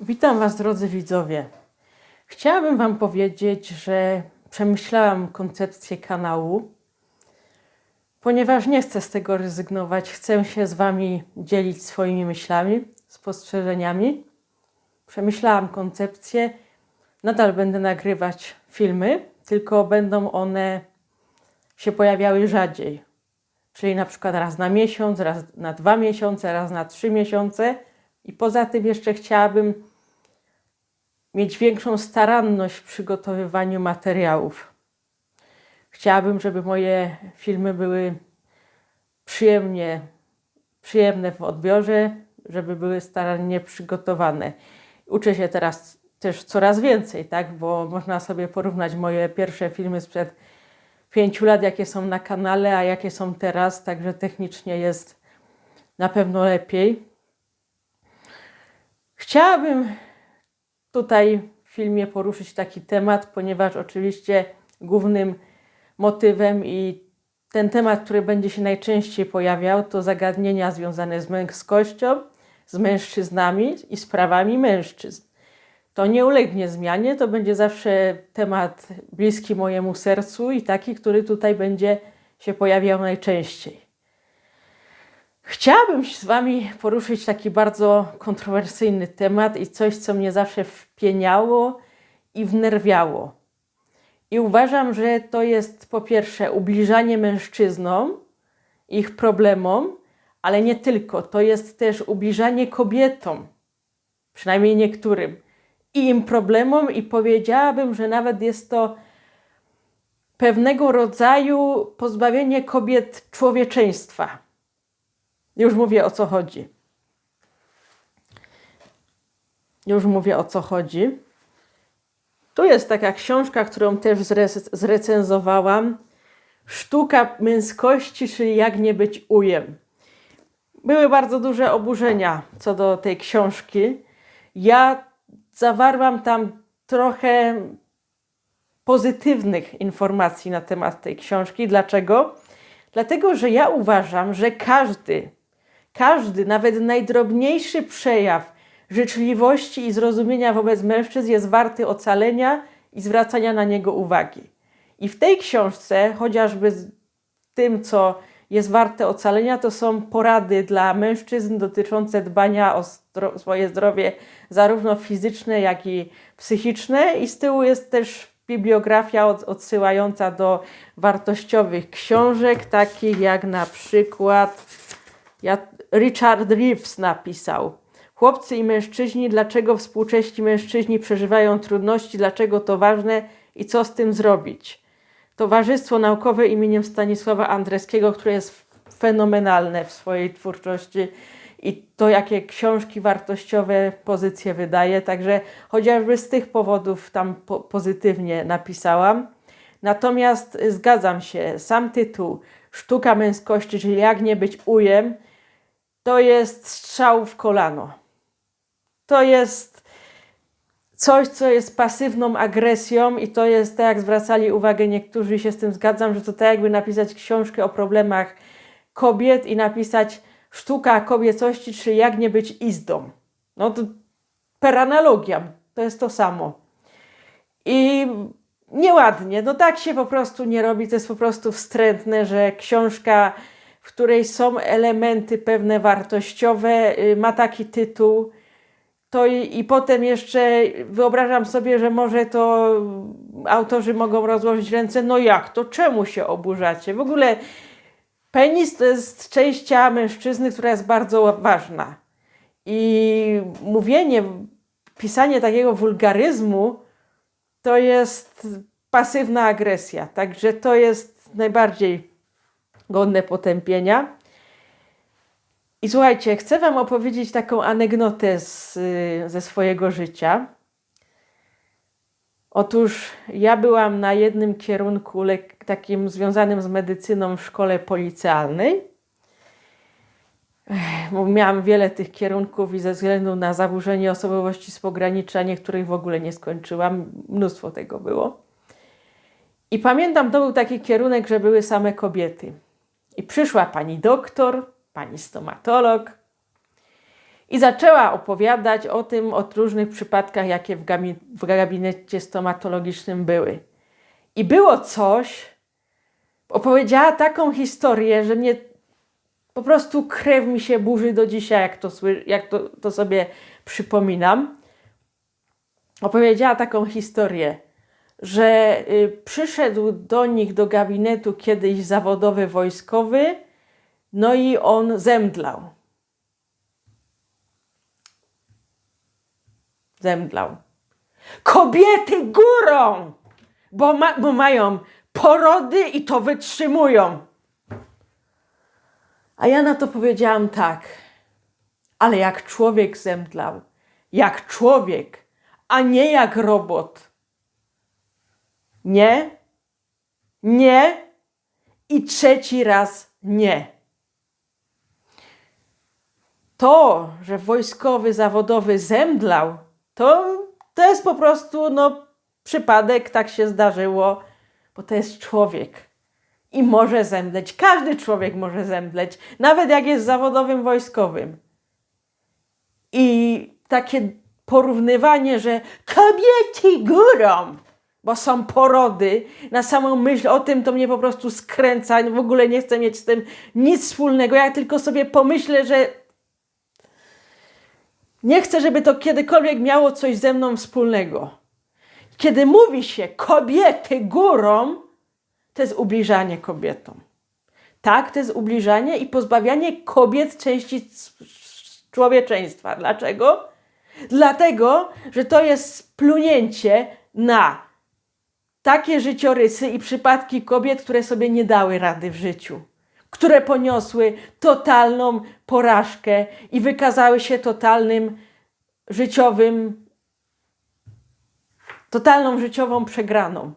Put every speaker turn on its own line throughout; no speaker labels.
Witam Was, drodzy widzowie. Chciałabym Wam powiedzieć, że przemyślałam koncepcję kanału, ponieważ nie chcę z tego rezygnować. Chcę się z Wami dzielić swoimi myślami, spostrzeżeniami. Przemyślałam koncepcję. Nadal będę nagrywać filmy, tylko będą one się pojawiały rzadziej. Czyli na przykład raz na miesiąc, raz na dwa miesiące, raz na trzy miesiące. I poza tym jeszcze chciałabym mieć większą staranność w przygotowywaniu materiałów. Chciałabym, żeby moje filmy były przyjemnie, przyjemne w odbiorze, żeby były starannie przygotowane. Uczę się teraz też coraz więcej, tak? bo można sobie porównać moje pierwsze filmy sprzed pięciu lat, jakie są na kanale, a jakie są teraz, także technicznie jest na pewno lepiej. Chciałabym tutaj w filmie poruszyć taki temat, ponieważ oczywiście głównym motywem i ten temat, który będzie się najczęściej pojawiał, to zagadnienia związane z męskością, z mężczyznami i sprawami mężczyzn. To nie ulegnie zmianie, to będzie zawsze temat bliski mojemu sercu i taki, który tutaj będzie się pojawiał najczęściej. Chciałabym z Wami poruszyć taki bardzo kontrowersyjny temat i coś, co mnie zawsze wpieniało i wnerwiało. I uważam, że to jest po pierwsze ubliżanie mężczyznom, ich problemom, ale nie tylko. To jest też ubliżanie kobietom, przynajmniej niektórym, i im problemom, i powiedziałabym, że nawet jest to pewnego rodzaju pozbawienie kobiet człowieczeństwa. Już mówię o co chodzi. Już mówię o co chodzi. Tu jest taka książka, którą też zrecenzowałam. Sztuka męskości, czyli jak nie być ujem. Były bardzo duże oburzenia co do tej książki. Ja zawarłam tam trochę pozytywnych informacji na temat tej książki. Dlaczego? Dlatego, że ja uważam, że każdy każdy, nawet najdrobniejszy przejaw życzliwości i zrozumienia wobec mężczyzn jest warty ocalenia i zwracania na niego uwagi. I w tej książce, chociażby z tym, co jest warte ocalenia, to są porady dla mężczyzn dotyczące dbania o zdro swoje zdrowie, zarówno fizyczne, jak i psychiczne. I z tyłu jest też bibliografia odsyłająca do wartościowych książek, takich jak na przykład ja, Richard Reeves napisał. Chłopcy i mężczyźni, dlaczego współcześni mężczyźni przeżywają trudności, dlaczego to ważne i co z tym zrobić. Towarzystwo Naukowe imieniem Stanisława Andreskiego, które jest fenomenalne w swojej twórczości i to, jakie książki wartościowe pozycje wydaje. Także chociażby z tych powodów tam po pozytywnie napisałam. Natomiast zgadzam się, sam tytuł Sztuka męskości, czyli jak nie być ujem, to jest strzał w kolano. To jest coś, co jest pasywną agresją, i to jest, tak jak zwracali uwagę niektórzy, się z tym zgadzam, że to tak jakby napisać książkę o problemach kobiet i napisać sztuka kobiecości, czy jak nie być izdą. No to per analogia, to jest to samo. I nieładnie, no tak się po prostu nie robi, to jest po prostu wstrętne, że książka w której są elementy pewne wartościowe, y, ma taki tytuł. To i, i potem jeszcze wyobrażam sobie, że może to autorzy mogą rozłożyć ręce. No jak to? Czemu się oburzacie? W ogóle penis to jest część ciała mężczyzny, która jest bardzo ważna. I mówienie, pisanie takiego wulgaryzmu to jest pasywna agresja. Także to jest najbardziej godne potępienia. I słuchajcie, chcę Wam opowiedzieć taką anegdotę z, ze swojego życia. Otóż ja byłam na jednym kierunku takim związanym z medycyną w szkole policealnej. Miałam wiele tych kierunków i ze względu na zaburzenie osobowości z pogranicza niektórych w ogóle nie skończyłam. Mnóstwo tego było. I pamiętam, to był taki kierunek, że były same kobiety. I przyszła pani doktor, pani stomatolog I zaczęła opowiadać o tym, o różnych przypadkach, jakie w, gabi- w gabinecie stomatologicznym były. I było coś, opowiedziała taką historię, że mnie po prostu krew mi się burzy do dzisiaj, jak to, jak to, to sobie przypominam. Opowiedziała taką historię, że y, przyszedł do nich do gabinetu kiedyś zawodowy wojskowy, no i on zemdlał. Zemdlał. Kobiety górą, bo, ma, bo mają porody i to wytrzymują. A ja na to powiedziałam tak, ale jak człowiek zemdlał, jak człowiek, a nie jak robot. Nie, nie i trzeci raz nie. To, że wojskowy zawodowy zemdlał, to, to jest po prostu no, przypadek, tak się zdarzyło, bo to jest człowiek i może zemdleć. Każdy człowiek może zemdleć, nawet jak jest zawodowym wojskowym. I takie porównywanie, że kobiety górą, bo są porody, na samą myśl o tym to mnie po prostu skręca. W ogóle nie chcę mieć z tym nic wspólnego. Ja tylko sobie pomyślę, że nie chcę, żeby to kiedykolwiek miało coś ze mną wspólnego. Kiedy mówi się kobiety górą, to jest ubliżanie kobietom. Tak, to jest ubliżanie i pozbawianie kobiet części człowieczeństwa. Dlaczego? Dlatego, że to jest plunięcie na takie życiorysy i przypadki kobiet, które sobie nie dały rady w życiu, które poniosły totalną porażkę i wykazały się totalnym życiowym, totalną życiową przegraną.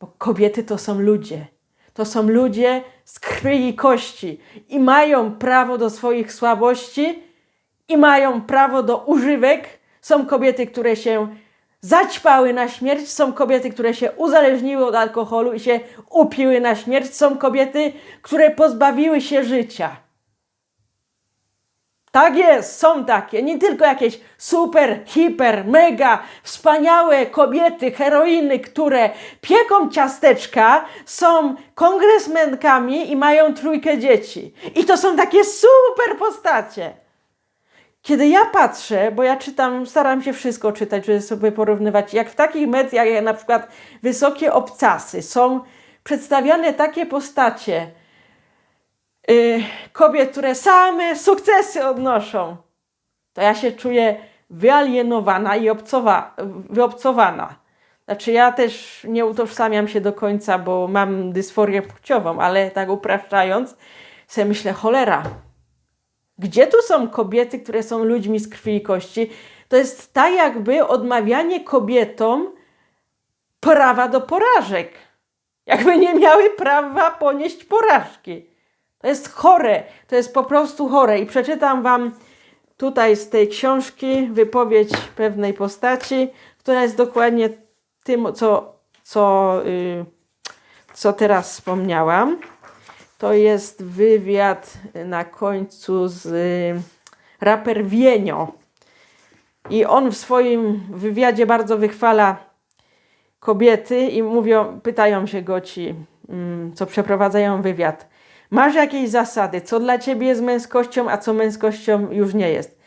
Bo kobiety to są ludzie. To są ludzie z krwi i kości i mają prawo do swoich słabości i mają prawo do używek. Są kobiety, które się zaćpały na śmierć, są kobiety, które się uzależniły od alkoholu i się upiły na śmierć, są kobiety, które pozbawiły się życia. Tak jest, są takie, nie tylko jakieś super, hiper, mega, wspaniałe kobiety, heroiny, które pieką ciasteczka, są kongresmenkami i mają trójkę dzieci. I to są takie super postacie. Kiedy ja patrzę, bo ja czytam, staram się wszystko czytać, żeby sobie porównywać, jak w takich mediach, jak na przykład Wysokie Obcasy, są przedstawiane takie postacie, y, kobiet, które same sukcesy odnoszą, to ja się czuję wyalienowana i obcowa, wyobcowana. Znaczy ja też nie utożsamiam się do końca, bo mam dysforię płciową, ale tak upraszczając, sobie myślę, cholera, gdzie tu są kobiety, które są ludźmi z krwi i kości? To jest tak jakby odmawianie kobietom prawa do porażek. Jakby nie miały prawa ponieść porażki. To jest chore, to jest po prostu chore. I przeczytam Wam tutaj z tej książki wypowiedź pewnej postaci, która jest dokładnie tym, co, co, yy, co teraz wspomniałam. To jest wywiad na końcu z y, raper Wienio. I on w swoim wywiadzie bardzo wychwala kobiety i mówią, pytają się go ci, mm, co przeprowadzają wywiad. Masz jakieś zasady, co dla ciebie jest męskością, a co męskością już nie jest.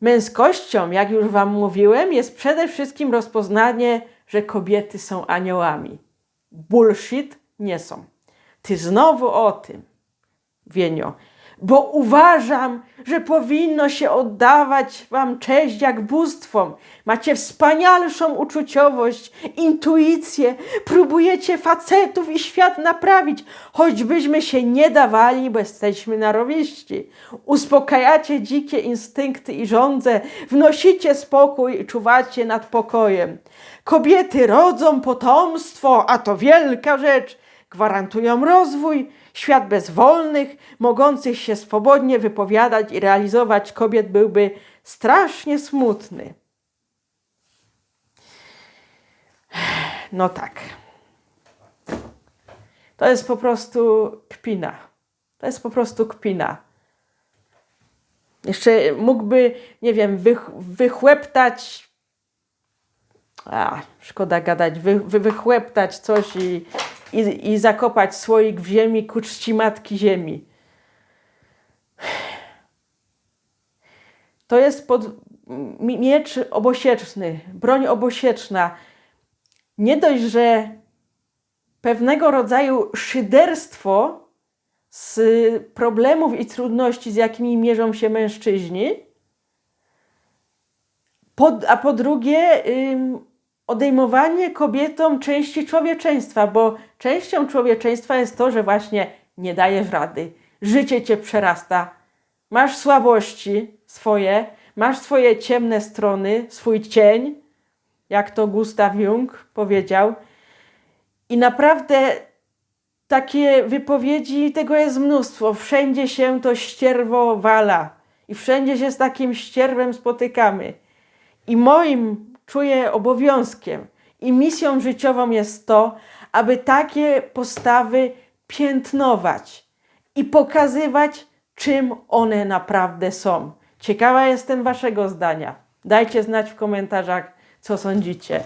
Męskością, jak już wam mówiłem, jest przede wszystkim rozpoznanie, że kobiety są aniołami. Bullshit nie są. Ty znowu o tym, Wienio, bo uważam, że powinno się oddawać wam cześć jak bóstwom. Macie wspanialszą uczuciowość, intuicję, próbujecie facetów i świat naprawić, choćbyśmy się nie dawali, bo jesteśmy narowiści. Uspokajacie dzikie instynkty i żądze, wnosicie spokój i czuwacie nad pokojem. Kobiety rodzą potomstwo, a to wielka rzecz gwarantują rozwój, świat bez wolnych, mogących się swobodnie wypowiadać i realizować kobiet byłby strasznie smutny. No tak. To jest po prostu kpina. To jest po prostu kpina. Jeszcze mógłby, nie wiem, wych, wychłeptać. A, szkoda gadać, wy, wy, wychłeptać coś i, i, i zakopać słoik w ziemi ku czci matki ziemi. To jest pod, mi- miecz obosieczny, broń obosieczna. Nie dość, że pewnego rodzaju szyderstwo z problemów i trudności, z jakimi mierzą się mężczyźni, po, a po drugie odejmowanie kobietom części człowieczeństwa, bo częścią człowieczeństwa jest to, że właśnie nie dajesz rady, życie cię przerasta, masz słabości swoje, masz swoje ciemne strony, swój cień, jak to Gustav Jung powiedział. I naprawdę takie wypowiedzi, tego jest mnóstwo. Wszędzie się to ścierwo wala i wszędzie się z takim ścierwem spotykamy. I moim czuję obowiązkiem i misją życiową jest to, aby takie postawy piętnować i pokazywać, czym one naprawdę są. Ciekawa jestem Waszego zdania. Dajcie znać w komentarzach, co sądzicie.